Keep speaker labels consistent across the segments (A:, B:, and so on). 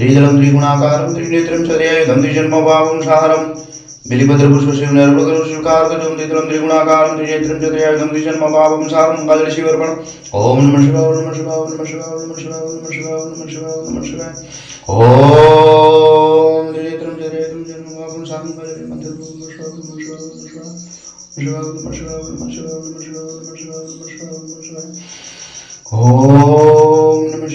A: श्रीजलम त्रिगुणाकारं त्रिनेत्रं द्विजन्मभावं सारं नमः शिवाय नमः शिवाय नमः शिवाय नमः शिवाय नमः शिवाय नमः शिवाय नमः शिवाय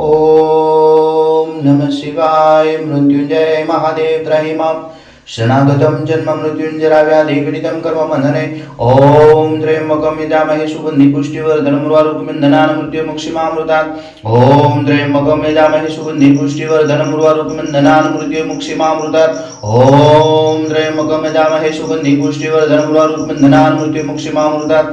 A: ओम नमः शिवाय मृत्युंजय महादेव त्रही शनागतम जन्म मृत्युंजराव्याधिगणितं कर्म मनने ॐ त्र्यम्बकं यजामहे सुगन्धि पुष्टिवर्धनमुर्वारुकमिन्दनान् मृत्युमुक्षिमामृतात् ओम त्र्यम्बकं यजामहे सुगन्धि पुष्टिवर्धनमुर्वारुकमिन्दनान् मृत्युमुक्षिमामृतात् ॐ त्र्यम्बकं यजामहे सुगन्धि पुष्टिवर्धनमुर्वारुकमिन्दनान् मृत्युमुक्षिमामृतात्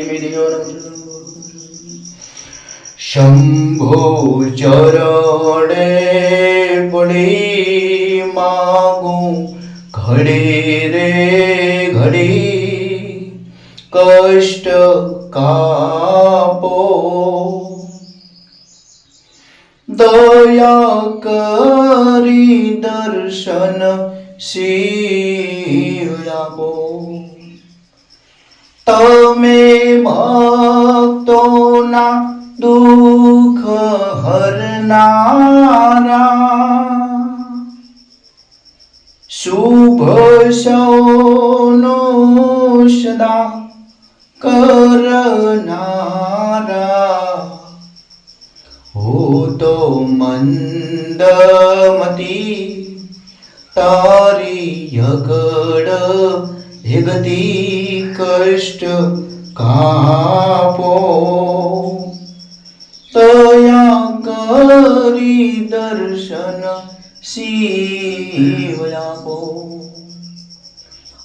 A: শম্ভু চরণে পড়ি মাগু, ঘড়ি রে ঘড়ি, কষ্ট কাপো। দয়া করি দর্শন শিবো તમે ભક્તોના दुःख हरणारा शुभ शौनोषदा करणारा। होतो मंदमती तारी यकड धिगती कष्ट कापो। तया दर्शन शिवया को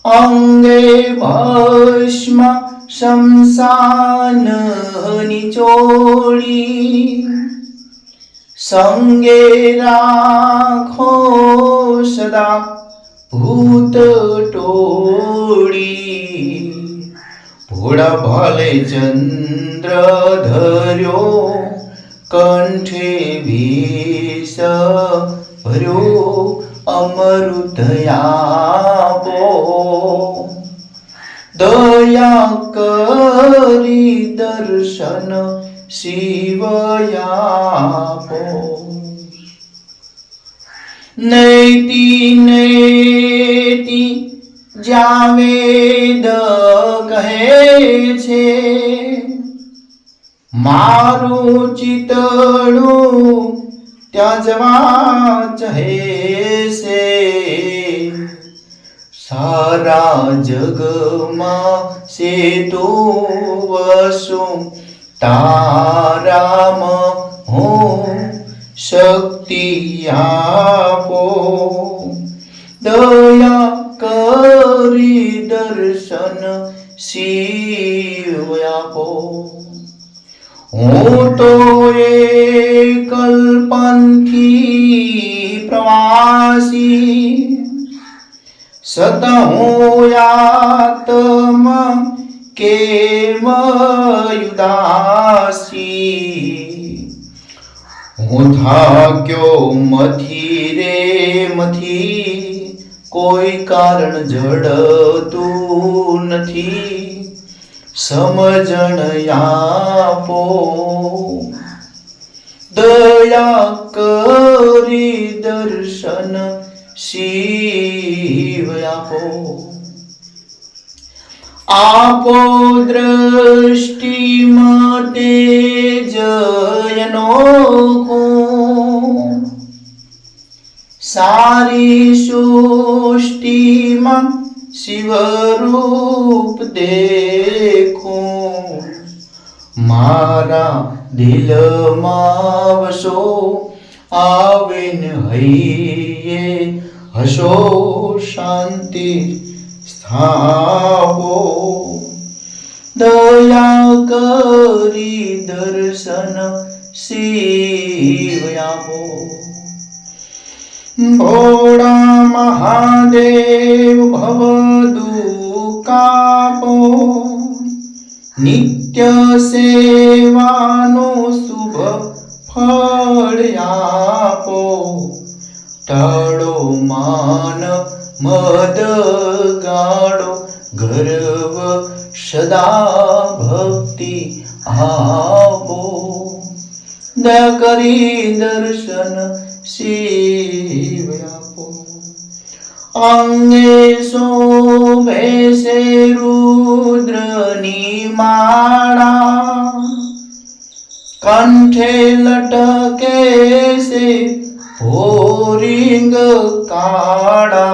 A: अंगे भस्म शमशान निचोड़ी संगे राखो सदा भूत टोड़ी भोड़ा भले चंद्र धर्यो અમૃત આપો દયા કરી દર્શન શિવયાપો નૈતિ નૈતિ જાવેદ કહે છે મારું ચિતડું ત્યજવા ચહે છે સારા જગમાં સેતુ વસુ. તારામ હું શક્તિ આપો. દયા કરી દર્શન શિવ આપો. હું તો એ કલ્પનથી પ્રવાસી. સત હું યાતમ કેમ યુદાસી? હું થાક્યો મથી રે મથી, કોઈ કારણ જડતું નથી. સમજણ આપો. દયા કરી દર્શન શિવ આપો. આપો દ્રષ્ટિ માટે જયનો સારી સૃષ્ટિમાં શિવરૂપ દેખું. મારા દિલમાં વસો, આવીન હૈયે હસો, શાંતિ સ્થાપો. દયા કરી દર્શન શિવ આપો. ભોળા મહાદેવ ભવ દુકાપો. નિત્ય સેવાનું શુભ ફળ આપો. ટાળો માન મદ ગાળો, ગર્વ સદા ભક્તિ આપો. દયા કરી દર્શન शिवयापो अंगेशो में से रुद्रनी माला कंठे लटके से भोरिंग काड़ा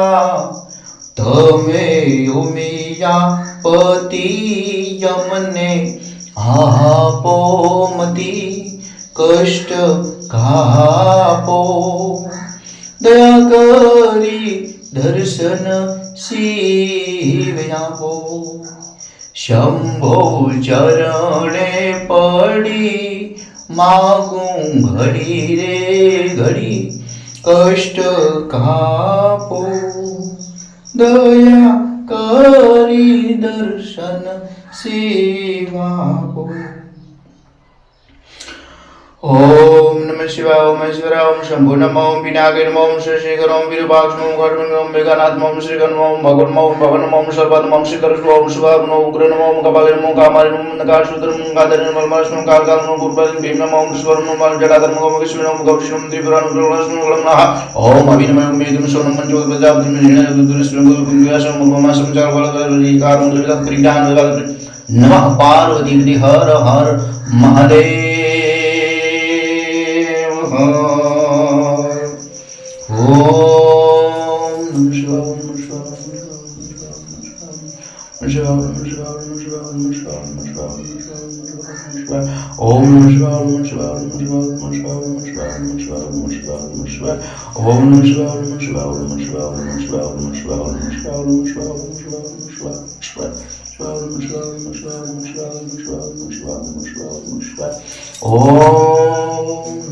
A: तमे उमिया पति यमने आपो मती कष्ट कहापो। दया करी दर्शन सीवनापो शंभो चरण पड़ी, मागू घड़ी रे घड़ी, कष्ट कापो दया करी दर्शन सीवापो ओ. शिवाय, ओम ऐश्वर्या ओम शंभु नम, ओम पिनागिन ओम श्री शेखर ओम विरूपाक्ष ओम खड्गन ओम ओम श्रीगण ओम भगवन ओम भवन ओम सर्वन ओम शिखर ओम शुभाग ओम ओम कपालिन ओम ओम नकाशूत्र ओम ओम मलमश्न कालकान ओम भीम नम, ओम स्वर्ण ओम जटाधर्म ओम कृष्ण ओम ओम नमः। ओम ओम मेघम ओम नमः, पार्वती हर हर महादेव। Oh.